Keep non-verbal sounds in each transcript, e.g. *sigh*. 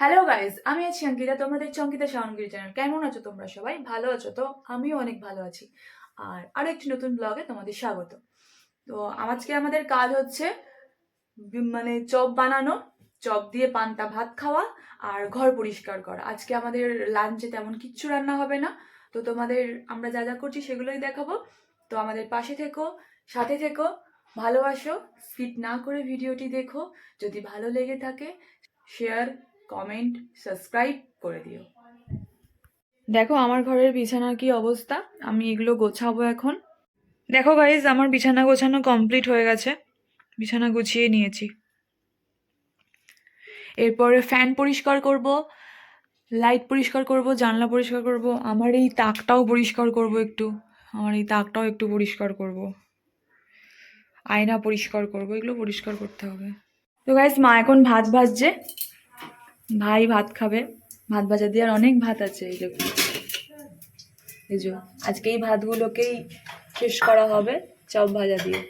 Hello guys আমি আছি অঙ্কিতা। তোমরা দেখছ অঙ্কিতা শাওনগিরি চ্যানেল কেমন আছো তোমরা সবাই? ভালো আছো তো? আমিও অনেক ভালো আছি। আর আরও একটি নতুন ব্লগে তোমাদের স্বাগত। তো আজকে আমাদের কাজ হচ্ছে মানে চপ বানানো, চপ দিয়ে পান্তা ভাত খাওয়া আর ঘর পরিষ্কার করা। আজকে আমাদের লাঞ্চে তেমন কিচ্ছু রান্না হবে না। তো তোমাদের আমরা যা যা করছি সেগুলোই দেখাবো। তো আমাদের পাশে থেকো, সাথে থেকো, ভালোবাসো। স্কিপ না করে ভিডিওটি দেখো। যদি ভালো লেগে থাকে শেয়ার কমেন্ট সাবস্ক্রাইব করে দিও। দেখো, আমার ঘরের বিছানার কি অবস্থা? আমি এগুলো গোছাবো এখন। দেখো গাইজ আমার বিছানা গোছানো কমপ্লিট হয়ে গেছে। বিছানা গুছিয়ে নিয়েছি। এরপরে ফ্যান পরিষ্কার করব লাইট পরিষ্কার করব, জানলা পরিষ্কার করব। আমার এই তাকটাও পরিষ্কার করব একটু। আমার এই তাকটাও একটু পরিষ্কার করব। আয়না পরিষ্কার করব, এগুলো পরিষ্কার করতে হবে। তো গাইজ মা এখন ভাত ভাজছে। ভাই ভাত খাবে। ভাত ভাজা দিয়ে আর অনেক ভাত আছে এই দেখুন। এই যে আজকে এই ভাতগুলোকেই শেষ করা হবে চপ ভাজা দিয়ে।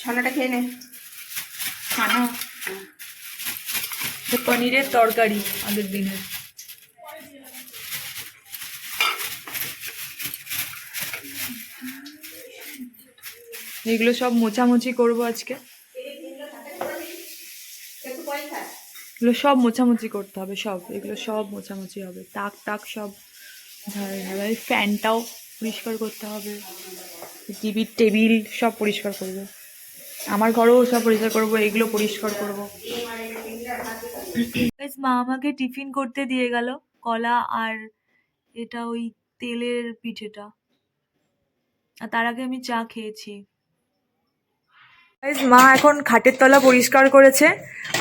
ছলাটা খেয়ে নে। তো পনিরের তরকারি আগের দিনের। এগুলো সব মোছামুছি করব আজকে। এগুলো সব মোছামুছি করতে হবে, সব। এগুলো সব মোছামুছি হবে। তাক টাক সব ঝাড়া ঝাড়া এই ফ্যানটাও পরিষ্কার করতে হবে। টিভির টেবিল সব পরিষ্কার করব। আমার ঘরেও সব পরিষ্কার করব, এগুলো পরিষ্কার করব। মা আমাকে টিফিন করতে দিয়ে গেল, কলা আর এটা ওই তেলের পিঠেটা। আর তার আগে আমি চা খেয়েছি। মা এখন খাটের তলা পরিষ্কার করেছে,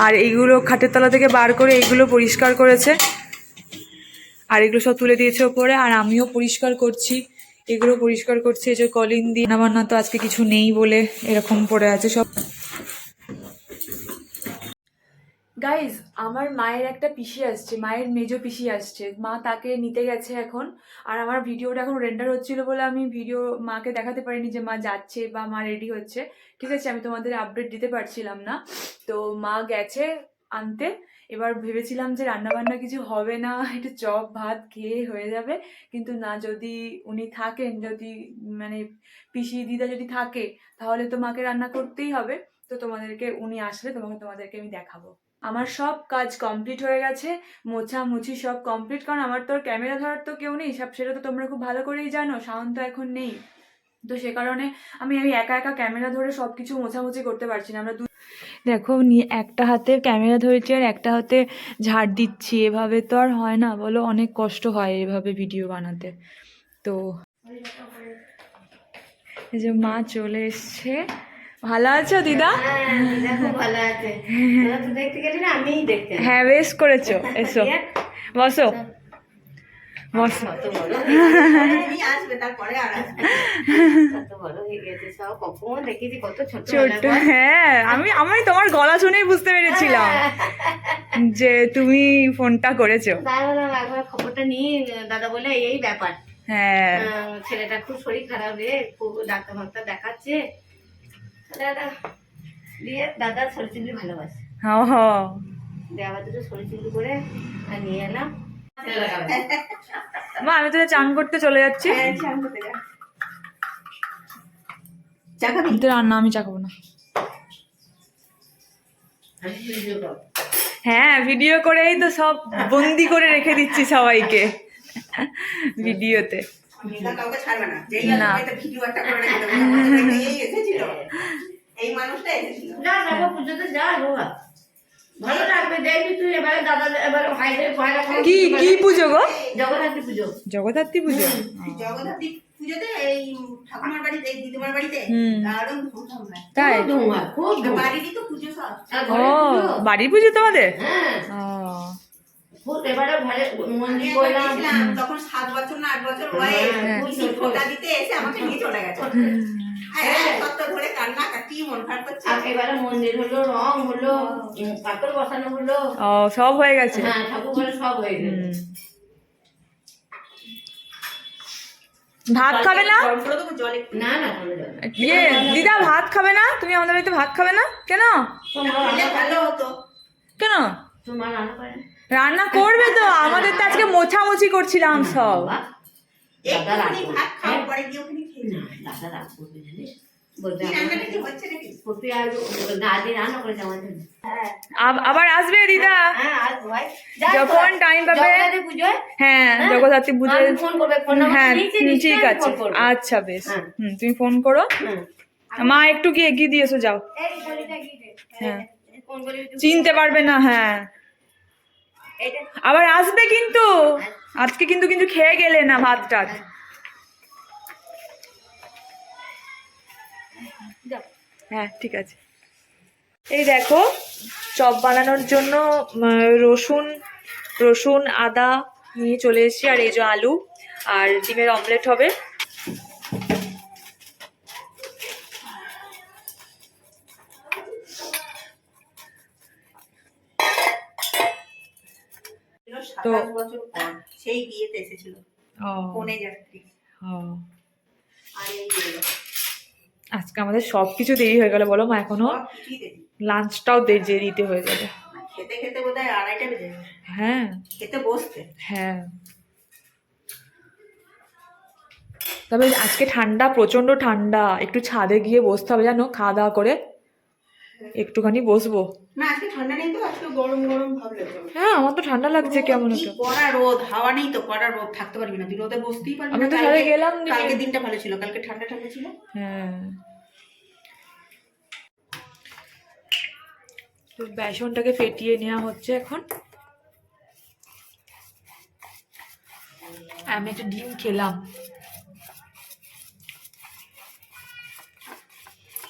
আর এইগুলো খাটের তলা থেকে বার করে এইগুলো পরিষ্কার করেছে। আর এগুলো সব তুলে দিয়েছে ওপরে, আর আমিও পরিষ্কার করছি। এগুলো পরিষ্কার করছি, এই যে কলিং দিয়ে। রান্না তো আজকে কিছু নেই বলে এরকম পড়ে আছে সব। গাইজ আমার মায়ের একটা পিসি আসছে, মায়ের মেজো পিসি আসছে। মা তাকে নিতে গেছে এখন, আর আমার ভিডিওটা এখন রেন্ডার হচ্ছিল বলে আমি ভিডিও মাকে দেখাতে পারিনি যে মা যাচ্ছে বা মা রেডি হচ্ছে। ঠিক আছে, আমি তোমাদের আপডেট দিতে পারছিলাম না। তো মা গেছে আনতে, এবার ভেবেছিলাম যে রান্নাবান্না কিছু হবে না, একটু চপ, ভাত খেয়ে হয়ে যাবে। কিন্তু না, যদি উনি থাকেন, যদি মানে পিসি দিদা যদি থাকে, তাহলে তো মাকে রান্না করতেই হবে। তো তোমাদেরকে, উনি আসলে তোমাকে, তোমাদেরকে আমি দেখাবো। আমার সব কাজ কমপ্লিট হয়ে গেছে মোছা মুছি সব কমপ্লিট কারণ আমার তো আর ক্যামেরা ধরার তো কেউ নেই, সব সেটা তো তোমরা খুব ভালো করেই জানো সাউন্ড তো এখন নেই। তো সে কারণে আমি আমি একা একা ক্যামেরা ধরে সব কিছু মোছামুছি করতে পারছি না। আমরা দেখো নিয়ে একটা হাতে ক্যামেরা ধরেছি আর একটা হাতে ঝাড় দিচ্ছি, এভাবে তো আর হয় না, বলো, অনেক কষ্ট হয় এভাবে ভিডিও বানাতে। তো এই যে মা চলে এসছে। ভালো আছো দিদা? হ্যাঁ, ভালো আছে। দেখতে গেলি না আমিই দেখতে হ্যাঁ বেশ করেছ *laughs* এসো। বসো। বসো। কত বড় হয়ে আমি আমি তোমার গলা শুনেই বুঝতে পেরেছিলাম *laughs* যে তুমি ফোনটা করেছ। খবরটা নিয়ে দাদা বলে এই ব্যাপার। হ্যাঁ। ছেলেটা খুব শরীর খারাপ রে খুব ডাক্তার ফাক্তার দেখাচ্ছে। দাদা দিয়ে দাদা শরীর চিল্লি ভালোবাসে। দিয়ে আবার দুটো শরীর চিল্লি করে নিয়ে এলাম। মা আমি তো চান করতে চলে যাচ্ছি। রান্না আমি চা খাব না। হ্যাঁ ভিডিও করেই তো সব বন্দি করে রেখে দিচ্ছি সবাইকে। ভিডিওতে। না। এই মানুষটা এসেছিল। পুজোতে যা বাবা ভালো লাগবে দেখবি তুই এবারে দাদা এবারে ভাইদের ভয়রা কি কি পুজো গো? জগন্নাথী পুজো। জগদ্ধাত্রী পুজো? জগদ্ধাত্রী পুজোতে এই ঠাকুমার বাড়িতে এই দিদিমার বাড়িতে দারুণ ধুমধাম হয়। তাই? খুব ধুম হয়, খুব ধুম বাড়িরই তো পুজো সব। ও বাড়ির পুজো তোমাদের? হ্যাঁ। তখন সাত বছর না আট বছর বয়স হ্যাঁ। ফোঁটা দিতে এসে আমাকে নিয়ে চলে গেছে। হ্যাঁ, মন ও। সব হয়ে গেছে? হ্যাঁ হয়ে। ভাত খাবে না। ইয়ে দিদা ভাত খাবে না? তুমি আমাদের বাড়িতে ভাত খাবে না? কেন? তোমার খেলে রান্না ভালো হতো। কেন? রান্না করে না? রান্না করবে তো আমাদের তো আজকে মোছামুছি করছিলাম সব। দাদা রাগ একটুখানি ভাত খাও পরে না, দাদা রাগ করবে জানিস? কি কি। হ্যাঁ, আব- আবার আসবে দিদা? হ্যাঁ, যাই যখন টাইম পাবে হ্যাঁ হ্যাঁ, জগদ্ধাত্রী পুজো আমাকে ফোন করবে, ফোন নাম্বার হ্যাঁ দিয়েছি, ঠিক আছে আচ্ছা বেশ। হ্যাঁ। হুম তুমি ফোন করো। মা একটু গিয়ে এগিয়ে দিয়ে এসো যাও। কি? হ্যাঁ। ফোন করে একটু- চিনতে পারবে না হ্যাঁ। আবার আসবে কিন্তু। আজকে কিন্তু কিন্তু খেয়ে গেলে না ভাত টাত হ্যাঁ ঠিক আছে। এই দেখো চপ বানানোর জন্য রসুন রসুন আদা নিয়ে চলে এসেছি আর এই যে আলু আর ডিমের অমলেট হবে। তো- সেই বিয়েতে এসেছিল। ও। কোনে যাত্রী। আর এই। আজকে আমাদের সব কিছু দেরি হয়ে গেল বলো মা এখনও। লাঞ্চটাও দেরি। দিতে হয়ে যাবে। খেতে খেতে বোধ হয় আড়াইটা বেজে হ্যাঁ। খেতে বসতে। হ্যাঁ। তবে আজকে ঠান্ডা প্রচণ্ড ঠান্ডা। একটু ছাদে গিয়ে বসতে হবে জানো খাওয়া দাওয়া করে একটুখানি বসবো। না আজকে ঠান্ডা নেই তো গরম গরম ভাব হ্যাঁ আমার তো ঠান্ডা লাগছে কেমন কড়া রোদ? হাওয়া নেই তো কড়া রোদ থাকতে পারবি না। তুই রোদে বসতেই পারবি আমি তো গেলাম কালকে দিনটা ভালো ছিল কালকে ঠান্ডা ঠান্ডা ছিল। হ্যাঁ। তো বেসনটাকে ফেটিয়ে নেওয়া হচ্ছে এখন। আমি একটা ডিম খেলাম।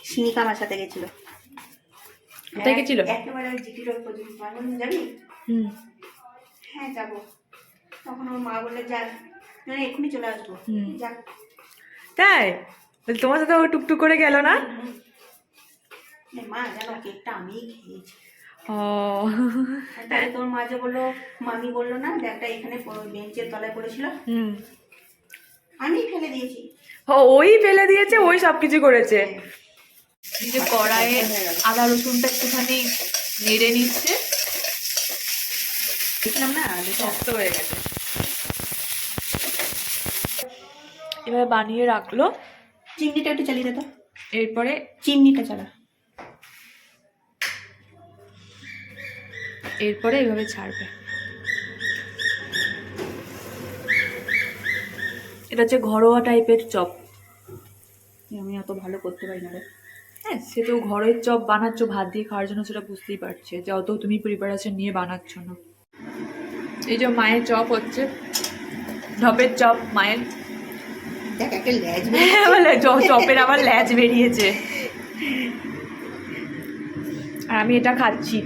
সিনিকা সাথে গেছিল। কোথায় গেছিল? একেবারে ওই পর্যন্ত যাবি? হুম। হ্যাঁ যাব। তখন ওর মা বললে যাক না এক্ষুনি চলে আসব। যাক তাই? তোমার সাথে ও টুকটুক করে গেল না? মা জানো কেকটা আমিই খেয়েছি। ও। তাহলে তোর মা যে বলল মামি বলল না ব্যাগটা এখানে বেঞ্চের তলায় পড়েছিল? হুম। আমি ফেলে দিয়েছি। ও ওই ফেলে দিয়েছে ওই সব কিছু করেছে এই যে কড়াইয়ে আদা রসুনটা একটুখানি নেড়ে নিচ্ছে। দেখলাম না শক্ত হয়ে গেছে। এভাবে বানিয়ে রাখল। চিমনিটা একটু চালিয়ে দে তো। এরপরে চিমনিটা চালা। এরপরে এভাবে ছাড়বে। এটা হচ্ছে ঘরোয়া টাইপের চপ। আমি অত ভালো করতে পারি না রে। হ্যাঁ সে তো ঘরের চপ বানাচ্ছ ভাত দিয়ে খাওয়ার জন্য সেটা বুঝতেই পারছে যে অত তুমি প্রিপারেশন নিয়ে বানাচ্ছ না। এই যে মায়ের চপ হচ্ছে ঢপের চপ মায়ের *laughs* চ- চপের আবার ল্যাজ বেরিয়েছে। আর আমি এটা খাচ্ছি।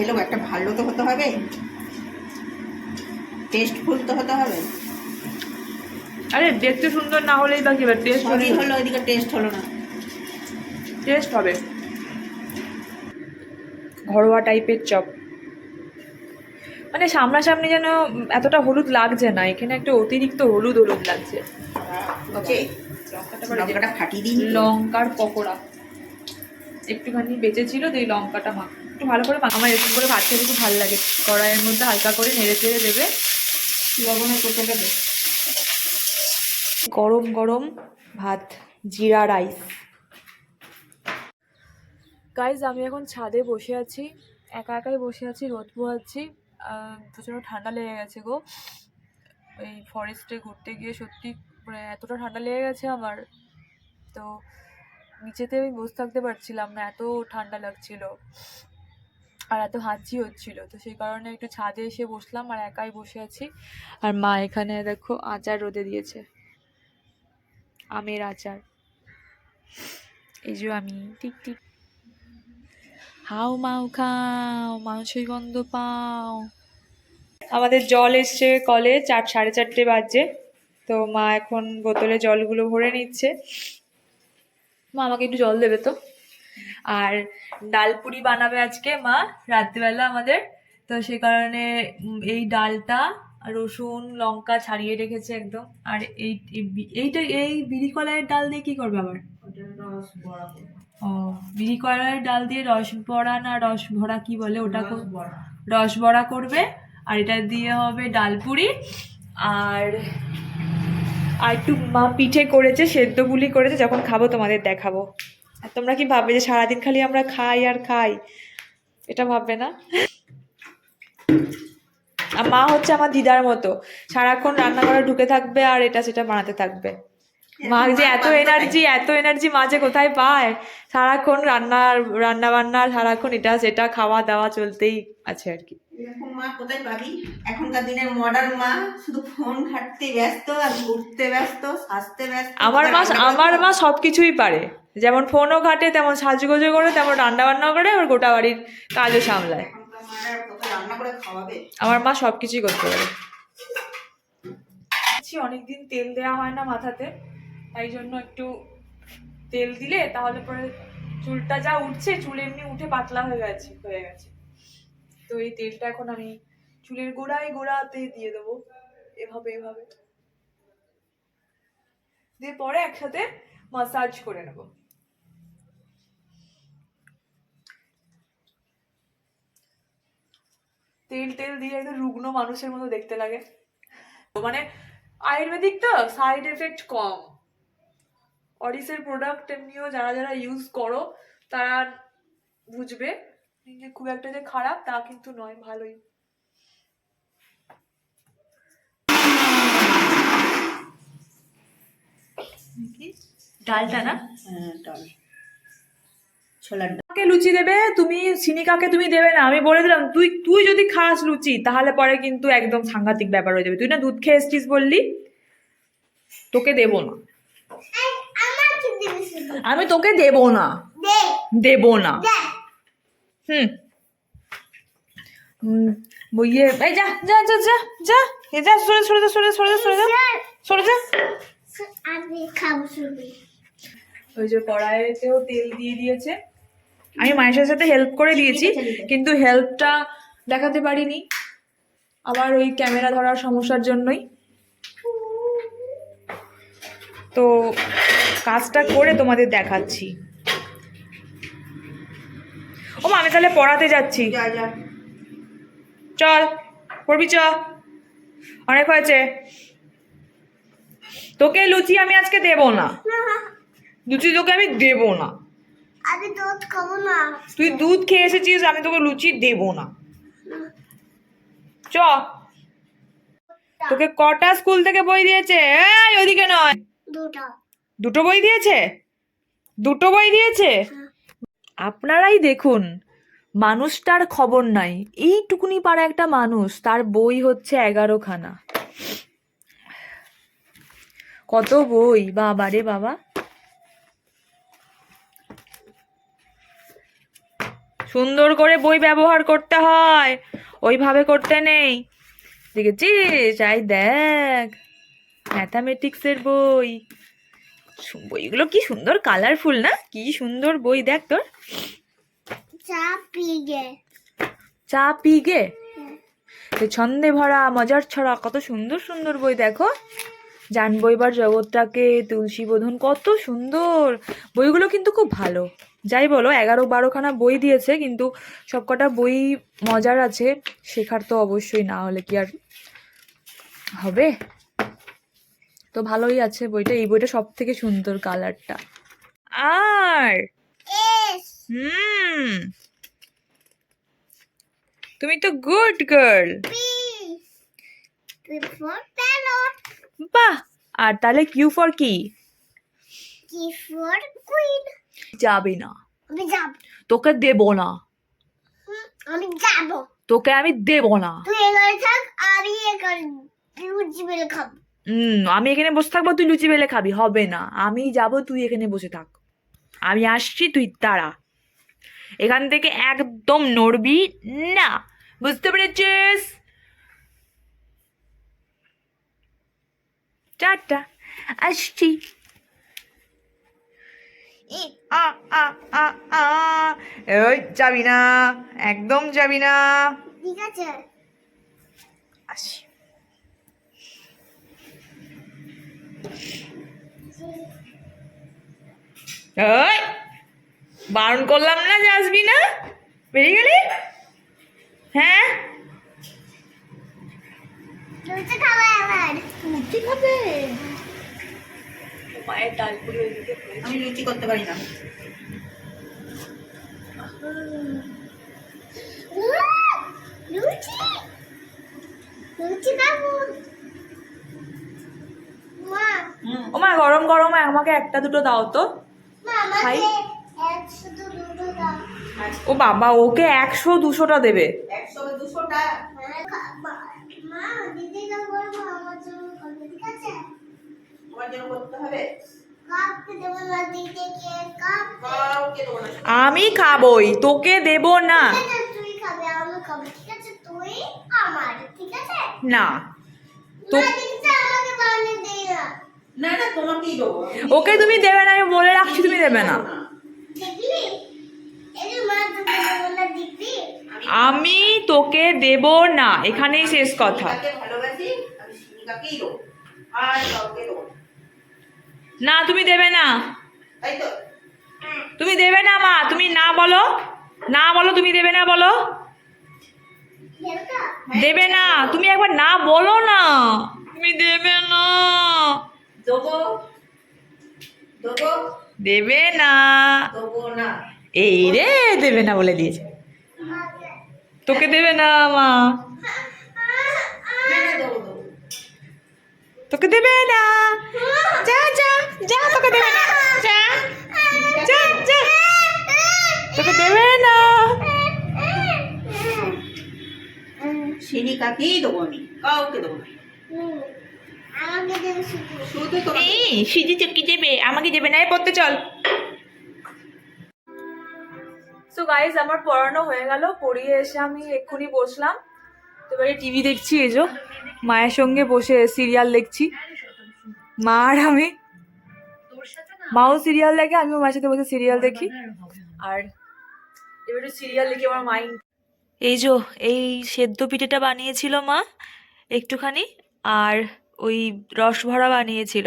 খেলেও একটা ভালো তো হতে হবে। টেস্টফুল তো হতে হবে। আরে দেখতে সুন্দর না হলেই বা কি টেস্ট হলো ওইদিকে টেস্ট হলো না। টেস্ট হবে। ঘরোয়া টাইপের চপ। মানে সামনাসামনি যেন এতটা হলুদ লাগছে না এখানে একটা অতিরিক্ত হলুদ হলুদ লাগছে। লঙ্কার পকোড়া। একটুখানি বেঁচে ছিল তো এই লঙ্কাটা মা একটু ভালো করে আমার এরকম করে ভাত খেতে খুব ভালো লাগে। কড়াইয়ের মধ্যে হালকা করে নেড়ে চেড়ে দেবে। লবণের কোটোটা দে গরম গরম ভাত, জিরা, রাইস। গাইজ আমি এখন ছাদে বসে আছি। একা একাই বসে আছি, রোদ পোহাচ্ছি। প্রচণ্ড ঠান্ডা লেগে গেছে গো। এই ফরেস্টে ঘুরতে গিয়ে সত্যি মানে এতটা ঠান্ডা লেগে গেছে আমার। তো নিচেতে আমি বসে থাকতে পারছিলাম না, এত ঠান্ডা লাগছিল। আর এত হাঁচি হচ্ছিল। তো সেই কারণে একটু ছাদে এসে বসলাম আর একাই বসে আছি। আর মা এখানে দেখো আচার রোদে দিয়েছে। আমের আচার। এই যে আমি, টিক টিক। হাও মাও খাও, মাংসই গন্ধ পাও। আমাদের জল এসছে কলে চার, সাড়ে চারটে বাজছে। তো মা এখন বোতলে জলগুলো ভরে নিচ্ছে। মা আমাকে একটু জল দেবে তো? আর ডাল ডালপুরি বানাবে আজকে মা রাত্রিবেলা আমাদের। তো সে কারণে এই ডালটা রসুন লঙ্কা ছাড়িয়ে রেখেছে একদম। আর এই এই এইটা এই বিড়ি কলাইয়ের ডাল দিয়ে কি করবে আবার। ও বিড়ি কলাইয়ের ডাল দিয়ে রস বড়া না রস ভরা কি বলে ওটা রস কর- বড়া। রস বড়া করবে। আর এটা দিয়ে হবে ডালপুরি আর আর একটু মা পিঠে করেছে সেদ্ধ বুলি করেছে যখন খাব তোমাদের দেখাবো। আর তোমরা কি ভাববে যে সারাদিন খালি আমরা খাই আর খাই? এটা ভাববে না? আর মা হচ্ছে আমার দিদার মতো। সারাক্ষণ রান্নাঘরে ঢুকে থাকবে আর এটা সেটা বানাতে থাকবে। মা যে এত এনার্জি এত এনার্জি মাঝে কোথায় পায়? সারাক্ষণ রান্না রান্না বান্না সারাক্ষণ এটা সেটা খাওয়া দাওয়া চলতেই আছে আর কি। এরকম মা কোথায় পাবি? এখনকার দিনের মডার্ন মা শুধু ফোন ঘাটতে ব্যস্ত আর ঘুরতে ব্যস্ত সাজতে ব্যস্ত আমার মা আমার মা সব কিছুই পারে। যেমন ফোনও ঘাটে, তেমন সাজগোজো করে, তেমন রান্না বান্না করে আর গোটা বাড়ির কাজও সামলায়। আমার মা সব কিছুই করতে পারে। অনেকদিন তেল দেওয়া হয় না মাথাতে, তাই জন্য একটু তেল দিলে, তাহলে পরে চুলটা যা উঠছে, চুল এমনি উঠে পাতলা হয়ে গেছে হয়ে গেছে। তো এই তেলটা এখন আমি চুলের গোড়ায় গোড়াতে দিয়ে দেবো, এভাবে এভাবে। দিয়ে পরে একসাথে মাসাজ করে নেব। তেল তেল দিয়ে একদম রুগ্ন মানুষের মতো দেখতে লাগে। তো মানে আয়ুর্বেদিক তো সাইড এফেক্ট কম। অরিসের প্রোডাক্ট এমনিও যারা যারা ইউজ করো তারা বুঝবে যে খুব একটা যে খারাপ তা কিন্তু নয় ভালোই। কি? ডালটা না? হ্যাঁ ডাল। ছোলার কাকে লুচি দেবে? তুমি সিনিকাকে তুমি দেবে না? আমি বলে দিলাম তুই তুই যদি খাস লুচি তাহলে পরে কিন্তু একদম সাংঘাতিক ব্যাপার হয়ে যাবে। তুই না দুধ খেয়ে এসছিস বললি? তোকে দেবো না। আমি তোকে দেবো না। দেবো না। হুম। হুম, বইয়ে এই যা যা যা যা যা এ যা সরে সরে যা সরে সরে যা সরে যা। সরে যা। আমি খাব ওই যে কড়াইতেও তেল দিয়ে দিয়েছে। আমি মায়ের সাথে হেল্প করে দিয়েছি কিন্তু হেল্পটা দেখাতে পারিনি। আবার ওই ক্যামেরা ধরার সমস্যার জন্যই। তো কাজটা করে তোমাদের দেখাচ্ছি। ও মা, আমি তাহলে পড়াতে যাচ্ছি। চল পড়বি চ। অনেক হয়েছে। তোকে লুচি আমি আজকে দেবো না। *laughs* লুচি তোকে আমি দেবো না। আমি দুধ খাব না। তুই দুধ খেয়ে এসেছিস আমি তোকে লুচি দেবো না। চ। তোকে কটা স্কুল থেকে বই দিয়েছে? এই ওদিকে নয়। দুটা। দুটো বই দিয়েছে? দুটো বই দিয়েছে? আপনারাই দেখুন মানুষটার খবর নাই। এইটুকুনি পাড়া একটা মানুষ তার বই হচ্ছে এগারোখানা। কত বই? বাবা রে বাবা। সুন্দর করে বই ব্যবহার করতে হয়। ওইভাবে করতে নেই। দেখেছিস? আই দেখ। ম্যাথামেটিক্সের বই। বইগুলো কি সুন্দর কালারফুল না? কি সুন্দর বই দেখ তোর। চা পিগে। চা সে ছন্দে ভরা মজার ছড়া কত সুন্দর সুন্দর বই দেখো। জানব এবার জগৎটাকে তুলসী বোধন কত সুন্দর। বইগুলো কিন্তু খুব ভালো। যাই বলো এগারো বারোখানা বই দিয়েছে কিন্তু সবকটা বই মজার আছে শেখার তো অবশ্যই না হলে কি আর হবে? তো ভালোই আছে বইটা এই বইটা সব থেকে সুন্দর কালারটা। আর হুম তুমি তো গুড গার্ল। বাহ! আর তাহলে কিউ ফর কি? কি ফর কুইন যাবে না। আমি যাব। তোকে দেব না। আমি যাব। তোকে আমি দেব না। তুই এখানে থাক আমি এখানে লুচি বেলে খাব। হুম আমি এখানে বসে থাকব তুই লুচি বেলে খাবি হবে না। আমি যাব তুই এখানে বসে থাক। আমি আসছি তুই তারা এখান থেকে একদম নড়বি না। বুঝতে পেরেছিস? টাটা আসছি। ই আ আ আ আ ওই যাবি না একদম যাবি না। ঠিক আছে। আসি। ওই বারণ করলাম না যে আসবি না? বেরিয়ে গেলি? হ্যাঁ? লুচি খাব এবার। লুচি খাবে? মায়ের ডালপুরি ওইদিকে আমি লুচি করতে পারি না। উম, লুচি? লুচি খাব। মা। ও মা গরম গরম আমাকে একটা দুটো দাও তো। খাই। ও বাবা ওকে একশো দুশোটা দেবে। আমার জন্য করতে হবে? কাপকে দেবো না দিদিকে কাপ কাউকে। দেবো না আমি খাবই তোকে দেব না। ঠিক আছে তুই খাবে আমি খাব ঠিক আছে? তুই আমার ঠিক আছে? না। ওকে তুমি দেবে না আমি বলে রাখছি তুমি দেবে না। দেবো আমি তোকে দেব না এখানেই শেষ কথা। ভালোবাসি আমি না। তুমি দেবে না। তুমি দেবে না মা তুমি না বলো। না বলো তুমি দেবে না বলো। দেবে না তুমি একবার না বলো না। তুমি দেবে না। দেবো। না। এই রে দেবে না বলে দিয়েছে। তোকে দেবে না মা। তোকে দেবে না। যা যা যা তোকে দেবে না। যা যা যা। তোকে দেবে না। সিনিকাকেই দেবো আমি কাউকে দেবো না। সিজি চকি দেবে? আমাকে দেবে না এই পড়তে চল। সো গাইজ আমার পড়ানো হয়ে গেল পড়িয়ে এসে আমি এক্ষুনি বসলাম। এবারে টিভি দেখছি, এই যে মায়ের সঙ্গে বসে সিরিয়াল দেখছি। মা আর আমি। মাও সিরিয়াল দেখে, আমিও মায়ের সাথে বসে সিরিয়াল দেখি। আর এবারে সিরিয়াল দেখি আমার মাইন্ড এই যে, এই সেদ্ধ পিঠেটা বানিয়েছিল মা একটুখানি, আর ওই রসভরা বানিয়েছিল।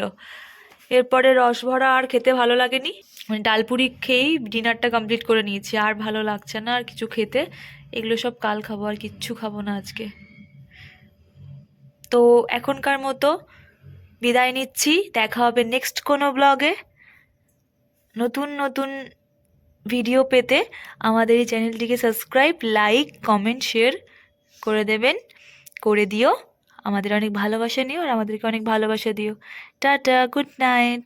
এরপরে রসভরা আর খেতে ভালো লাগেনি। মানে ডালপুরি খেয়েই ডিনারটা কমপ্লিট করে নিয়েছি। আর ভালো লাগছে না আর কিছু খেতে। এগুলো সব কাল খাব আর কিচ্ছু খাব না আজকে। তো এখনকার মতো বিদায় নিচ্ছি, দেখা হবে নেক্সট কোনো ব্লগে নতুন নতুন ভিডিও পেতে আমাদের এই চ্যানেলটিকে সাবস্ক্রাইব লাইক কমেন্ট শেয়ার করে দেবেন। করে দিও। আমাদের অনেক ভালোবাসা নিও আর আমাদেরকে অনেক ভালোবাসা দিও। Tata good night